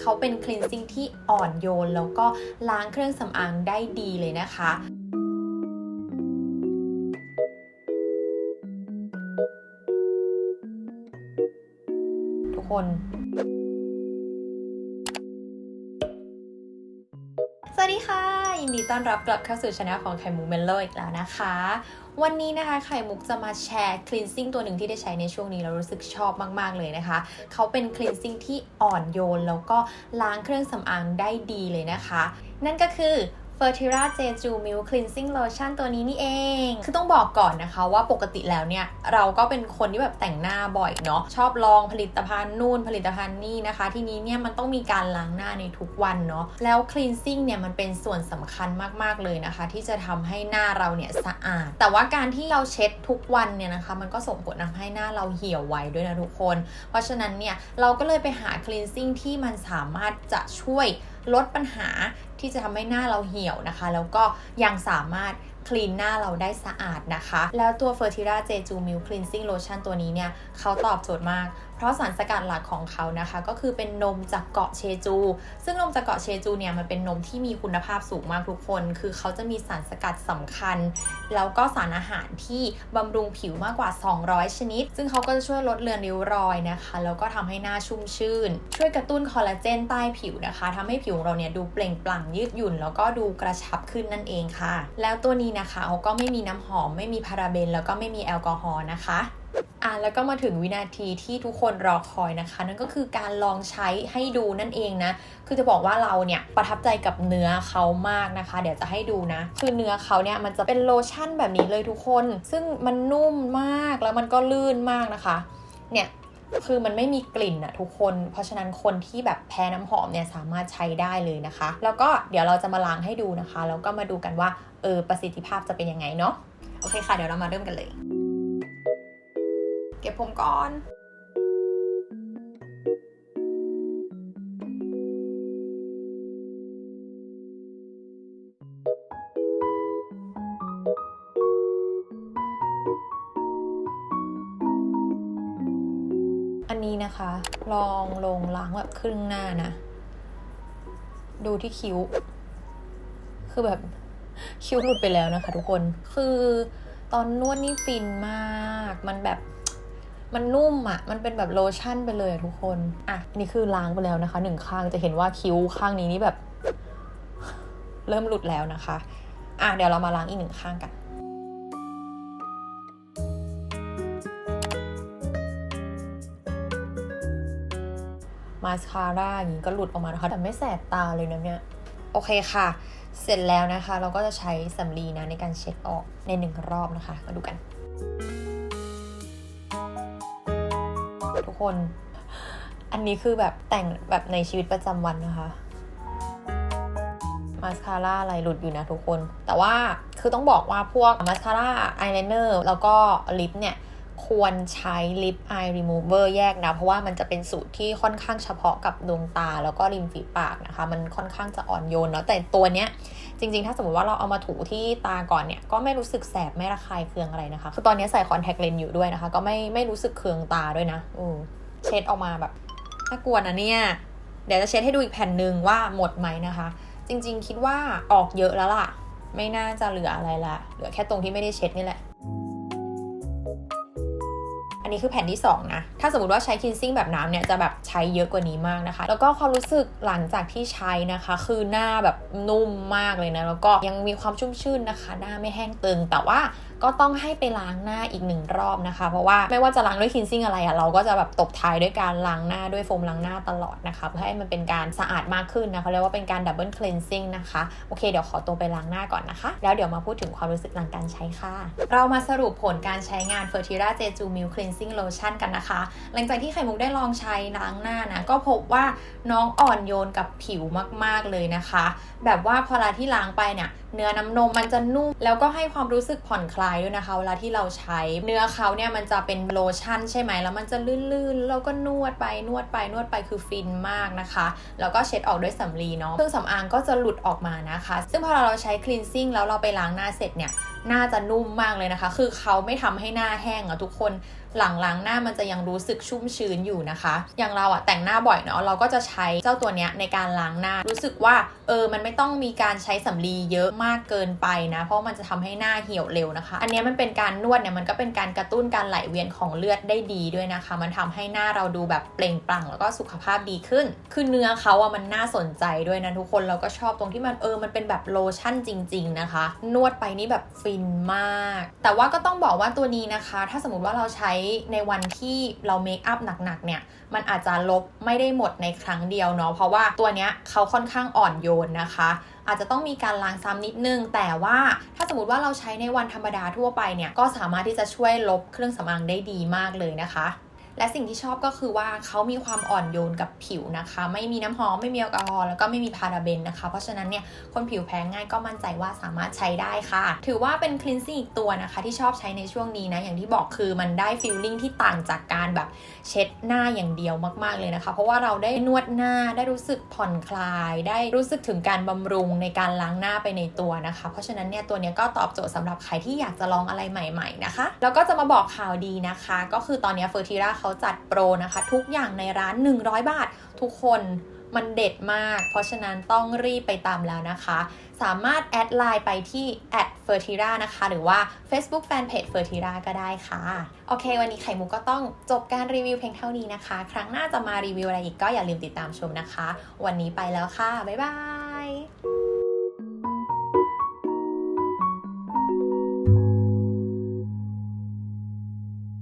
เขาเป็นคลีนซิ่งที่อ่อนโยน แล้วก็ล้างเครื่องสำอางได้ดีเลยนะคะทุกคน วัสดีค่ะ ยินดีต้อนรับกลับเข้าสู่ช anel ของไข่มุกเมลโลอีกแล้วนะคะ วันนี้นะคะไข่มุกจะมาแชร์คลีนซิ่งตัวหนึ่งที่ได้ใช้ในช่วงนี้แล้วรู้สึกชอบมาก ๆ เลยนะคะ เขาเป็นคลีนซิ่งที่อ่อนโยน แล้วก็ล้างเครื่องสำอางได้ดีเลยนะคะ นั่นก็คือ Fertira Jeju Milk Cleansing Lotion ตัวนี้นี่เอง คือต้องบอกก่อนนะคะว่าปกติแล้วเนี่ย เราก็เป็นคนที่แบบแต่งหน้าบ่อยเนาะ ชอบลองผลิตภัณฑ์นู่นผลิตภัณฑ์นี่นะคะ ทีนี้เนี่ยมันต้องมีการล้างหน้าในทุกวันเนาะ แล้ว cleansing เนี่ยมันเป็นส่วนสำคัญมากๆเลยนะคะ ที่จะทำให้หน้าเราเนี่ยสะอาด แต่ว่าการที่เราเช็ดทุกวันเนี่ยนะคะ มันก็ส่งผลทำให้หน้าเราเหี่ยวไวด้วยนะทุกคน เพราะฉะนั้นเนี่ยเราก็เลยไปหา cleansing ที่มันสามารถจะช่วยลดปัญหา ที่จะทำให้หน้าเราเหี่ยวนะคะ แล้วก็ยังสามารถคลีนหน้าเราได้สะอาดนะคะ แล้วตัว Fertira Jeju Milk Cleansing Lotion ตัวนี้เนี่ยเขาตอบโจทย์มาก เพราะสารสกัดหลักของเขานะคะ ก็คือเป็นนมจากเกาะเชจู ซึ่งนมจากเกาะเชจูเนี่ยมันเป็นนมที่มีคุณภาพสูงมากทุกคน คือเขาจะมีสารสกัดสำคัญ แล้วก็สารอาหารที่บำรุงผิวมากกว่า 200 ชนิด ซึ่งเขาก็จะช่วยลดเลือนริ้วรอยนะคะ แล้วก็ทำให้หน้าชุ่มชื่น ช่วยกระตุ้นคอลลาเจนใต้ผิวนะคะทำให้ผิวเราเนี่ยดูเปล่งปลั่งยืดหยุ่น แล้วก็ดูกระชับขึ้นนั่นเองค่ะ แล้วตัวนี้นะคะเขาก็ไม่มีน้ำหอม ไม่มีพาราเบน แล้วก็ไม่มีแอลกอฮอล์นะคะอะแล้วก็มาถึงวินาทีที่ทุกคนรอคอยนะคะ นั่นก็คือการลองใช้ให้ดูนั่นเองนะ คือจะบอกว่าเราเนี่ยประทับใจกับเนื้อเขามากนะคะ เดี๋ยวจะให้ดูนะ คือเนื้อเขาเนี่ยมันจะเป็นโลชั่นแบบนี้เลยทุกคน ซึ่งมันนุ่มมากแล้วมันก็ลื่นมากนะคะ เนี่ย คือมันไม่มีกลิ่นอะทุกคน เพราะฉะนั้นคนที่แบบแพ้น้ำหอมเนี่ยสามารถใช้ได้เลยนะคะ แล้วก็เดี๋ยวเราจะมาล้างให้ดูนะคะ แล้วก็มาดูกันว่าเออประสิทธิภาพจะเป็นยังไงเนาะ โอเคค่ะ เดี๋ยวเรามาเริ่มกันเลย เก็บผมก่อน นะคะ ลองลงล้างแบบครึ่งหน้านะ ดูที่คิ้ว คือแบบคิ้วหลุดไปแล้วนะคะทุกคน คือตอนนวดนี่ฟินมาก มันแบบมันนุ่มอะ่ะ มันเป็นแบบโลชั่นไปเลยทุกคน อะ นี่คือล้างไปแล้วนะคะหนึ่งข้างจะเห็นว่าคิ้วข้างนี้นี่แบบ เริ่มหลุดแล้วนะคะ อะเดี๋ยวเรามาล้างอีกหนึ่งข้างกัน มาสคาร่าอย่างนี้ก็หลุดออกมานะคะ แต่ไม่แสบตาเลยนะเนี่ย โอเคค่ะ เสร็จแล้วนะคะ เราก็จะใช้สำลีนะในการเช็ดออกในหนึ่งรอบนะคะ มาดูกัน ทุกคน อันนี้คือแบบแต่งแบบในชีวิตประจำวันนะคะมาสคาร่าอะไรหลุดอยู่นะทุกคน แต่ว่าคือต้องบอกว่าพวกมาสคาร่าอายไลเนอร์แล้วก็ลิปเนี่ย ควรใช้ลิป eye remover แยกนะ เพราะว่ามันจะเป็นสูตรที่ค่อนข้างเฉพาะกับดวงตาแล้วก็ริมฝีปากนะคะ มันค่อนข้างจะอ่อนโยนเนาะแต่ตัวเนี้ยจริงๆ ถ้าสมมติว่าเราเอามาถูที่ตาก่อนเนี่ย ก็ไม่รู้สึกแสบไม่ระคายเคืองอะไรนะคะ คือตอนนี้ใส่คอนแทคเลนส์อยู่ด้วยนะคะ ก็ไม่ไม่รู้สึกเคืองตาด้วยนะอือเช็ดออกมาแบบน่ากลัวนะเนี่ย เดี๋ยวจะเช็ดให้ดูอีกแผ่นหนึ่งว่าหมดไหมนะคะ จริง ๆ คิดว่าออกเยอะแล้วล่ะ ไม่น่าจะเหลืออะไรละเหลือแค่ตรงที่ไม่ได้เช็ดนี่แหละ อันนี้คือแผ่นที่ 2 นะ ถ้าสมมติว่าใช้คินซิ่งแบบน้ำเนี่ย จะแบบใช้เยอะกว่านี้มากนะคะ แล้วก็ความรู้สึกหลังจากที่ใช้นะคะ คือหน้าแบบนุ่มมากเลยนะ แล้วก็ยังมีความชุ่มชื่นนะคะ หน้าไม่แห้งตึง แต่ว่าก็ต้องให้ไปล้างหน้าอีกหนึ่งรอบนะคะ เพราะว่าไม่ว่าจะล้างด้วยคินซิ่งอะไรอะเราก็จะแบบตบท้ายด้วยการล้างหน้าด้วยโฟมล้างหน้าตลอดนะคะเพื่อให้มันเป็นการสะอาดมากขึ้นนะคะเขาเรียกว่าเป็นการดับเบิลคลีนซิ่งนะคะโอเคเดี๋ยวขอตัวไปล้างหน้าก่อนนะคะ แล้วเดี๋ยวมาพูดถึงความรู้สึกหลังการใช้ค่ะ เรามาสรุปผลการใช้งาน Fertira Jeju Milk Cleansing Lotion กันนะคะ หลังจากที่ไข่มุกได้ลองใช้ล้างหน้านะก็พบว่าน้องอ่อนโยนกับผิวมาก ๆ เลยนะคะ แบบว่าพอเวลาที่ล้างไปเนี่ย เนื้อน้ำนมมันจะนุ่ม แล้วก็ให้ความรู้สึกผ่อนคลายด้วยนะคะ เวลาที่เราใช้เนื้อเขาเนี่ยมันจะเป็นโลชั่นใช่ไหมแล้วมันจะลื่นๆแล้วก็นวดไปนวดไปนวดไปคือฟินมากนะคะ แล้วก็เช็ดออกด้วยสำลีเนาะเครื่องสำอางก็จะหลุดออกมานะคะ ซึ่งพอเราใช้ cleansing แล้วเราไปล้างหน้าเสร็จเนี่ยหน่าจะนุ่มมากเลยนะคะ คือเขาไม่ทำให้หน้าแห้งอะทุกคน หลังล้างหน้ามันจะยังรู้สึกชุ่มชื้นอยู่นะคะ อย่างเราอะแต่งหน้าบ่อยเนาะเราก็จะใช้เจ้าตัวเนี้ยในการล้างหน้า รู้สึกว่าเออมันไม่ต้องมีการใช้สำลีเยอะมากเกินไปนะ เพราะมันจะทำให้หน้าเหี่ยวเร็วนะคะ อันนี้มันเป็นการนวดเนี่ยมันก็เป็นการกระตุ้นการไหลเวียนของเลือดได้ดีด้วยนะคะ มันทำให้หน้าเราดูแบบเปล่งปลั่งแล้วก็สุขภาพดีขึ้น คือเนื้อเขาอะมันน่าสนใจด้วยนะทุกคนเราก็ชอบตรงที่มันเออมันเป็นแบบโลชั่นจริง ๆนะคะ นวดไปนี่แบบฟินมาก แต่ว่าก็ต้องบอกว่าตัวนี้นะคะ ถ้าสมมติว่าเราใช้ในวันที่เราเมคอัพหนักๆเนี่ย มันอาจจะลบไม่ได้หมดในครั้งเดียวเนาะ เพราะว่าตัวเนี้ยเขาค่อนข้างอ่อนโยนนะคะ อาจจะต้องมีการล้างซ้ำนิดนึง แต่ว่าถ้าสมมติว่าเราใช้ในวันธรรมดาทั่วไปเนี่ย ก็สามารถที่จะช่วยลบเครื่องสำอางได้ดีมากเลยนะคะ และสิ่งที่ชอบก็คือว่าเขามีความอ่อนโยนกับผิวนะคะ ไม่มีน้ำหอมไม่มีแอลกอฮอล์แล้วก็ไม่มีพาราเบนนะคะ เพราะฉะนั้นเนี่ยคนผิวแพ้ง่ายก็มั่นใจว่าสามารถใช้ได้ค่ะ ถือว่าเป็นคลีนซิ่งอีกตัวนะคะ ที่ชอบใช้ในช่วงนี้นะอย่างที่บอกคือมันได้ฟีลลิ่งที่ต่างจากการแบบเช็ดหน้าอย่างเดียวมากๆเลยนะคะ เพราะว่าเราได้นวดหน้าได้รู้สึกผ่อนคลาย ได้รู้สึกถึงการบำรุงในการล้างหน้าไปในตัวนะคะ เพราะฉะนั้นเนี่ยตัวนี้ก็ตอบโจทย์สำหรับใครที่อยากจะลองอะไรใหม่ ๆนะคะ แล้วก็จะมาบอกข่าวดีนะคะ ก็คือตอนนี้เฟอร์ทีราเขาจัดโปรนะคะ ทุกอย่างในร้าน 100 บาท ทุกคนมันเด็ดมาก เพราะฉะนั้นต้องรีบไปตามแล้วนะคะ สามารถแอดไลน์ไปที่ f e r t i r a นะคะ หรือว่า Facebook Fanpage f e r t i r a ก็ได้ค่ะ โอเค วันนี้ไข่มุกก็ต้องจบการรีวิวเพียงเท่านี้นะคะ ครั้งหน้าจะมารีวิวอะไรอีกก็อย่าลืมติดตามชมนะคะ วันนี้ไปแล้วค่ะ บ๊ายบาย